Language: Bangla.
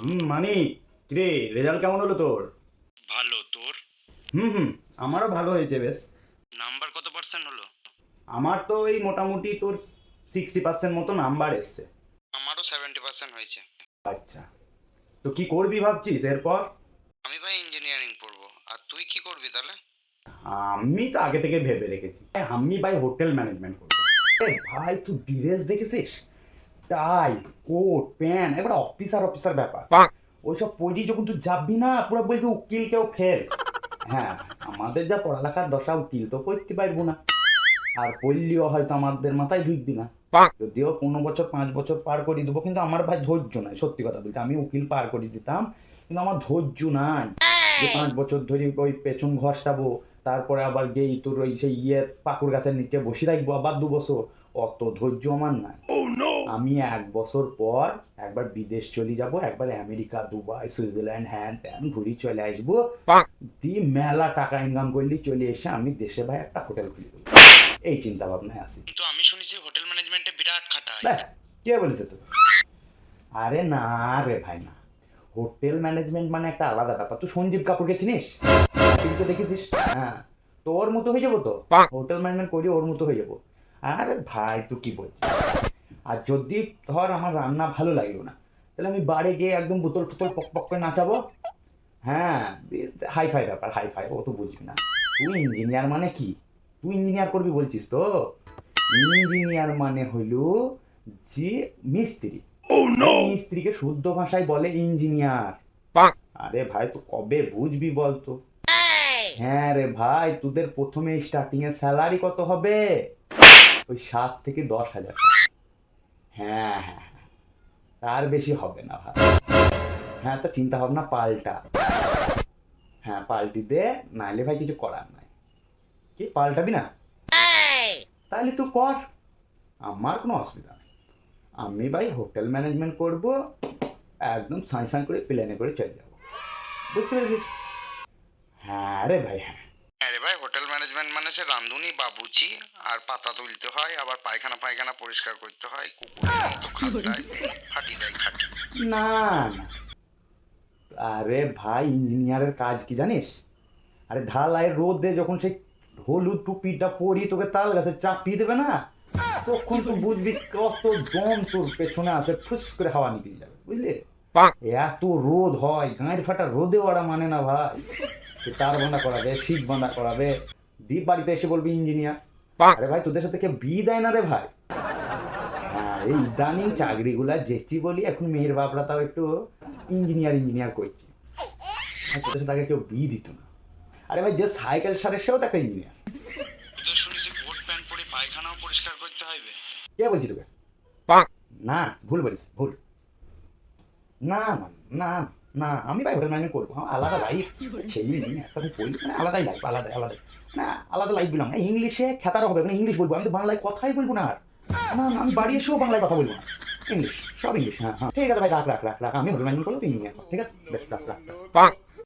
হুম মানি। কিরে রেজাল্ট কেমন হলো তোর? ভালো তোর? হুম হুম আমারও ভালো হয়েছে বেশ। নাম্বার কত পার্সেন্ট হলো? আমার তো এই মোটামুটি তোর সিক্সটি পার্সেন্ট মতো নাম্বার এসছে। আমারও সেভেন্টি পার্সেন্ট হয়েছে। আচ্ছা। তো কি করবি ভাবছিস এরপর? আমি ভাই ইঞ্জিনিয়ারিং পড়ব। আর তুই কি করবি তাহলে? আমি তো আগে থেকে ভেবে রেখেছি। আমি ভাই হোটেল ম্যানেজমেন্ট করব। ভাই তুই ড্রেস দেখেছিস? Tie coat pant officer officer officer ব্যাপার। ওইসব পড়ি যখন তুই যাবি না পুরো বলবি উকিল কেউ ফেল। হ্যাঁ আমাদের যা পড়ালেখার দশা উকিল তো করতে পারব না। আর পড়লিও হয়তো আমাদের মাথায় ঢুকবি না। যদিও পনেরো বছর পাঁচ বছর পার করে দেবো কিন্তু আমার ভাই ধৈর্য নাই সত্যি কথা বলতে। আমি উকিল পার করে দিতাম কিন্তু আমার ধৈর্য নাই। যে পাঁচ বছর ধরে ওই পেছন ঘষটাবো তারপরে আবার গেই তোর ওই সেই ইয়ে পাকুর গাছের নিচে বসে থাকব আবার দু বছর। অত ধৈর্য আমার নাই। আমি এক বছর পর একবার বিদেশ চলে যাব একবার আমেরিকা দুবাই সুইজারল্যান্ড হ্যান ত্যান ঘুরি চলে আসব। দিয়ে মেলা টাকা ইনকাম করলে চলে এসে আমি দেশে ভাই একটা হোটেল খুলে দেবো এই চিন্তা ভাবনায় আসি কিন্তু আমি শুনেছি হোটেল ম্যানেজমেন্টে বিরাট খাটায় কে বলেছে তো আরে না রে ভাই না। হোটেল ম্যানেজমেন্ট মানে একটা আলাদা ব্যাপার। তুই সঞ্জীব কাপুরকে চিনিস? টিভিতে দেখেছিস? হ্যাঁ। তো ওর মতো হয়ে যাব তো? হোটেল ম্যানেজমেন্ট করি ওর মতো হয়ে যাব। আরে ভাই তুই কি বলছিস? আর যদি ধর আমার রান্না ভালো লাগল না তাহলে আমি বাড়ি গিয়ে একদম বোতল ফুতল পক পক করে নাচাবো। হ্যাঁ হাই ফাই ব্যাপার হাই ফাই ও তো বুঝবি না। তুই ইঞ্জিনিয়ার মানে কি? তুই ইঞ্জিনিয়ার করবি বলছিস তো? ইঞ্জিনিয়ার মানে হইল যে মিস্ত্রি। মিস্ত্রিকে শুদ্ধ ভাষায় বলে ইঞ্জিনিয়ার আরে ভাই তুই কবে বুঝবি বলতো? হ্যাঁ রে ভাই, তোদের প্রথমে স্টার্টিং এর স্যালারি কত হবে? ওই সাত থেকে দশ হাজার টাকা। হ্যাঁ হ্যাঁ হ্যাঁ। তার বেশি হবে না ভাই। হ্যাঁ তো চিন্তা ভাবনা পাল্টা। হ্যাঁ পাল্টি দে, নাইলে ভাই কিছু করার নাই। কি, পাল্টাবি না? তাহলে তুই কর। আমার কোনো অসুবিধা নেই। আমি ভাই হোটেল ম্যানেজমেন্ট করব, একদম সাঁই সাঁই করে প্লেনে করে চলে যাব। বুঝতে পেরেছিস? হ্যাঁ রে ভাই হ্যাঁ। হ্যাঁ রে ভাই হোটেল ম্যানেজমেন্ট মানে সে রাঁধুনি বাবুচি আর পাতা তুলতে হয় আবার পায়খানা পায়খানা পরিষ্কার করতে হয় কুকুরের মতো ফাটি দেয় খাটি না না। আরে ভাই ইঞ্জিনিয়ারের কাজ কি জানিস? আরে ঢালাই রোদে যখন সেই হলুদ টুপিটা পরি তোকে তাল গাছে চাপিয়ে দেবে না? তখন তুই বুঝবি কত দম তোর পেছনে আসে ফুস করে হাওয়া নিকলে যাবে বুঝলি? এত রোদ হয় গাঁয়ের ফাটা রোদে ওরা মানে না ভাই। তার বাঁধা করাবে শীত বাঁধা করাবে। দ্বীপ বাড়িতে এসে বলবি ইঞ্জিনিয়ার। আরে ভাই তোদের সাথে কে বি দেয় না রে ভাই? হ্যাঁ এই ইদানিং চাকরিগুলা যেচি বলি এখন মেয়ের বাপরা তাও একটু ইঞ্জিনিয়ার ইঞ্জিনিয়ার করছে। তোদের সাথে আগে কেউ বি দিত না। আরে ভাই যে সাইকেল সারের সেও একটা ইঞ্জিনিয়ার। শুনেছি কোট প্যান্ট পরে পায়খানাও পরিষ্কার করতে কে বলছি তোকে? না ভুল বলিস ভুল। না না না না, আমি ভাই হোটেল ম্যানেজমেন্ট করব। আমার আলাদা লাইফ ছেলে মেয়ে একসাথে পড়ি মানে আলাদাই লাইফ আলাদা আলাদা না আলাদা লাইফ দিলাম। না ইংলিশে খেতারও হবে মানে ইংলিশ বলব। আমি তো বাংলায় কথাই বলব না আর। না আমি বাড়ি এসেও বাংলায় কথা বলব না। ইংলিশ, সব ইংলিশ হ্যাঁ হ্যাঁ। ঠিক আছে ভাই, রাখ রাখ রাখ রাখ। আমি হোটেল ম্যানেজমেন্ট করব ইঞ্জিনিয়ার ঠিক আছে? বেশ, রাখ রাখ রাখ।